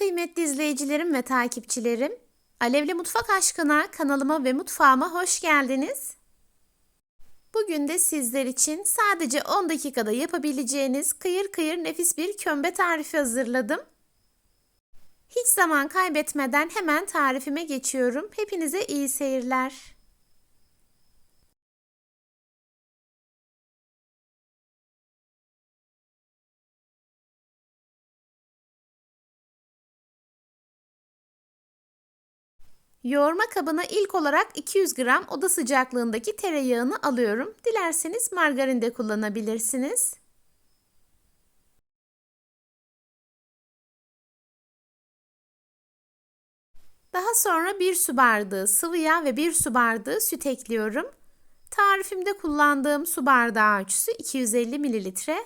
kıymetli izleyicilerim ve takipçilerim. Alevli Mutfak Aşkına kanalıma ve mutfağıma hoş geldiniz. Bugün de sizler için sadece 10 dakikada yapabileceğiniz kıyır kıyır nefis bir kömbe tarifi hazırladım. Hiç zaman kaybetmeden hemen tarifime geçiyorum. Hepinize iyi seyirler. Yoğurma kabına ilk olarak 200 gram oda sıcaklığındaki tereyağını alıyorum. Dilerseniz margarin de kullanabilirsiniz. Daha sonra 1 su bardağı sıvı yağ ve 1 su bardağı süt ekliyorum. Tarifimde kullandığım su bardağı ölçüsü 250 mililitre.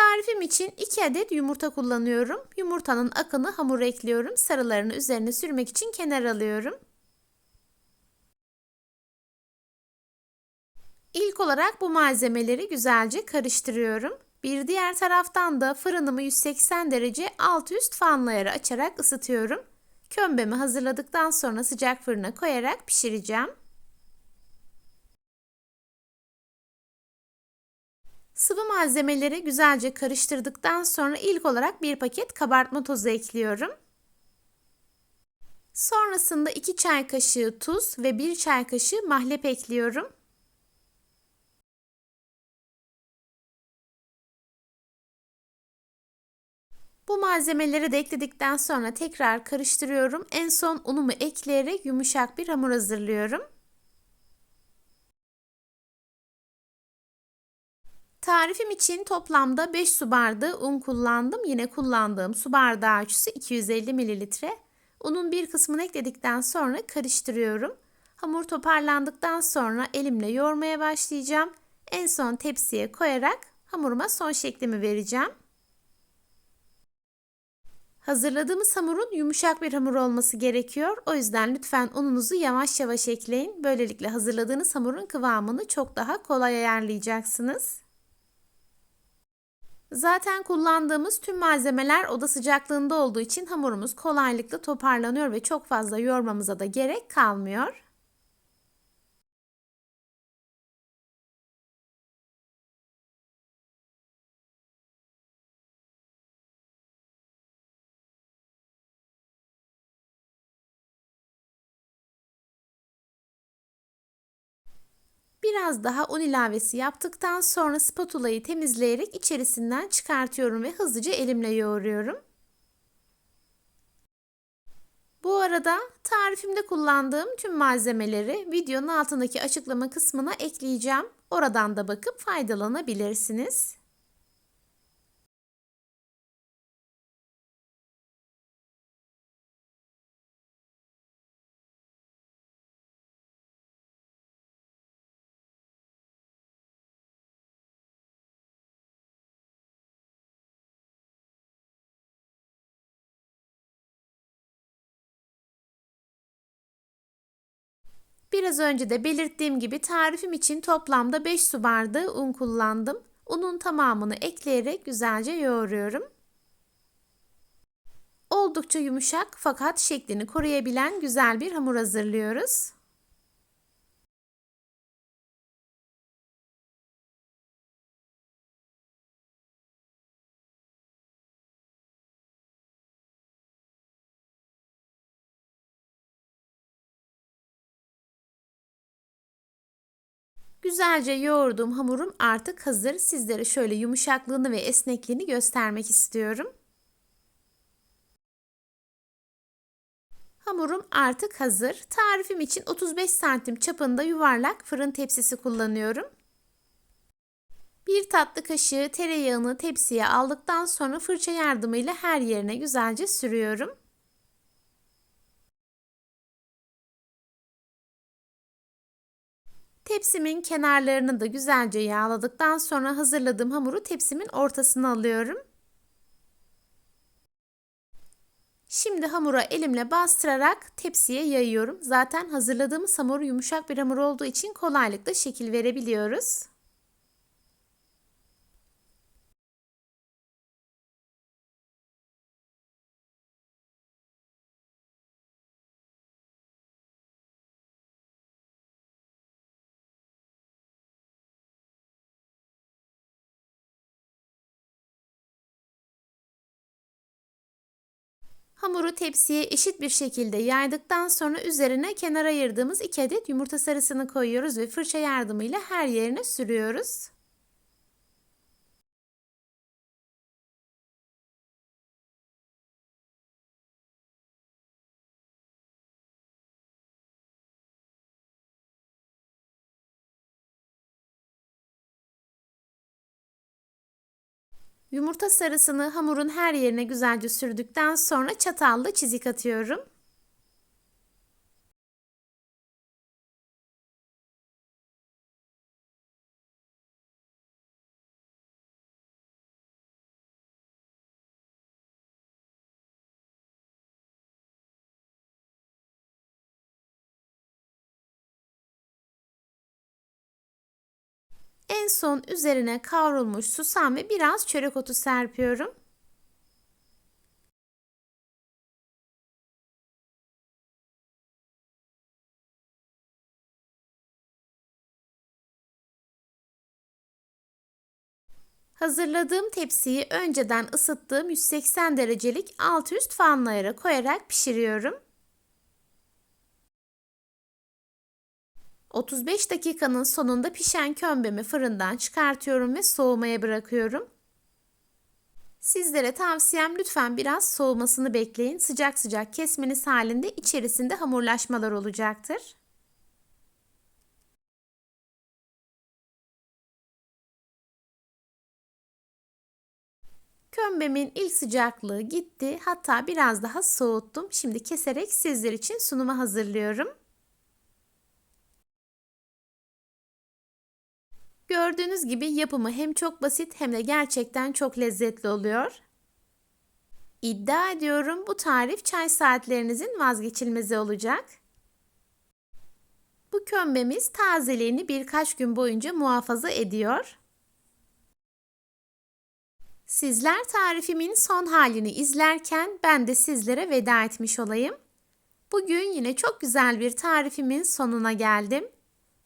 Tarifim için 2 adet yumurta kullanıyorum. Yumurtanın akını hamura ekliyorum. Sarılarını üzerine sürmek için kenar alıyorum. İlk olarak bu malzemeleri güzelce karıştırıyorum. Bir diğer taraftan da fırınımı 180 derece alt üst fanlayarı açarak ısıtıyorum. Kömbemi hazırladıktan sonra sıcak fırına koyarak pişireceğim. Sıvı malzemeleri güzelce karıştırdıktan sonra ilk olarak bir paket kabartma tozu ekliyorum. Sonrasında 2 çay kaşığı tuz ve 1 çay kaşığı mahlep ekliyorum. Bu malzemeleri de ekledikten sonra tekrar karıştırıyorum. En son unumu ekleyerek yumuşak bir hamur hazırlıyorum. Tarifim için toplamda 5 su bardağı un kullandım. Yine kullandığım su bardağı ölçüsü 250 mililitre. Unun bir kısmını ekledikten sonra karıştırıyorum. Hamur toparlandıktan sonra elimle yoğurmaya başlayacağım. En son tepsiye koyarak hamuruma son şeklimi vereceğim. Hazırladığımız hamurun yumuşak bir hamur olması gerekiyor. O yüzden lütfen ununuzu yavaş yavaş ekleyin. Böylelikle hazırladığınız hamurun kıvamını çok daha kolay ayarlayacaksınız. Zaten kullandığımız tüm malzemeler oda sıcaklığında olduğu için hamurumuz kolaylıkla toparlanıyor ve çok fazla yoğurmamıza da gerek kalmıyor. Biraz daha un ilavesi yaptıktan sonra spatulayı temizleyerek içerisinden çıkartıyorum ve hızlıca elimle yoğuruyorum. Bu arada tarifimde kullandığım tüm malzemeleri videonun altındaki açıklama kısmına ekleyeceğim. Oradan da bakıp faydalanabilirsiniz. Biraz önce de belirttiğim gibi tarifim için toplamda 5 su bardağı un kullandım. Unun tamamını ekleyerek güzelce yoğuruyorum. Oldukça yumuşak fakat şeklini koruyabilen güzel bir hamur hazırlıyoruz. Güzelce yoğurduğum hamurum artık hazır. Sizlere şöyle yumuşaklığını ve esnekliğini göstermek istiyorum. Hamurum artık hazır. Tarifim için 35 santim çapında yuvarlak fırın tepsisi kullanıyorum. Bir tatlı kaşığı tereyağını tepsiye aldıktan sonra fırça yardımıyla her yerine güzelce sürüyorum. Tepsimin kenarlarını da güzelce yağladıktan sonra hazırladığım hamuru tepsimin ortasına alıyorum. Şimdi hamura elimle bastırarak tepsiye yayıyorum. Zaten hazırladığımız hamur yumuşak bir hamur olduğu için kolaylıkla şekil verebiliyoruz. Hamuru tepsiye eşit bir şekilde yaydıktan sonra üzerine kenara ayırdığımız 2 adet yumurta sarısını koyuyoruz ve fırça yardımıyla her yerine sürüyoruz. Yumurta sarısını hamurun her yerine güzelce sürdükten sonra çatalla çizik atıyorum. En son üzerine kavrulmuş susam ve biraz çörek otu serpiyorum. Hazırladığım tepsiyi önceden ısıttığım 180 derecelik alt üst fanlayara koyarak pişiriyorum. 35 dakikanın sonunda pişen kömbemi fırından çıkartıyorum ve soğumaya bırakıyorum. Sizlere tavsiyem lütfen biraz soğumasını bekleyin. Sıcak sıcak kesmeniz halinde içerisinde hamurlaşmalar olacaktır. Kömbemin ilk sıcaklığı gitti. Hatta biraz daha soğuttum. Şimdi keserek sizler için sunuma hazırlıyorum. Gördüğünüz gibi yapımı hem çok basit hem de gerçekten çok lezzetli oluyor. İddia ediyorum bu tarif çay saatlerinizin vazgeçilmezi olacak. Bu kömbemiz tazeliğini birkaç gün boyunca muhafaza ediyor. Sizler tarifimin son halini izlerken ben de sizlere veda etmiş olayım. Bugün yine çok güzel bir tarifimin sonuna geldim.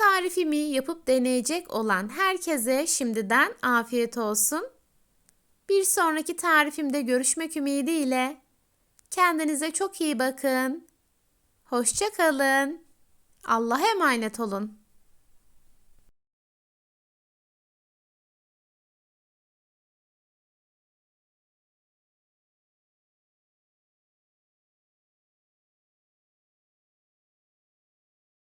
Tarifimi yapıp deneyecek olan herkese şimdiden afiyet olsun. Bir sonraki tarifimde görüşmek ümidiyle. Kendinize çok iyi bakın. Hoşça kalın. Allah'a emanet olun.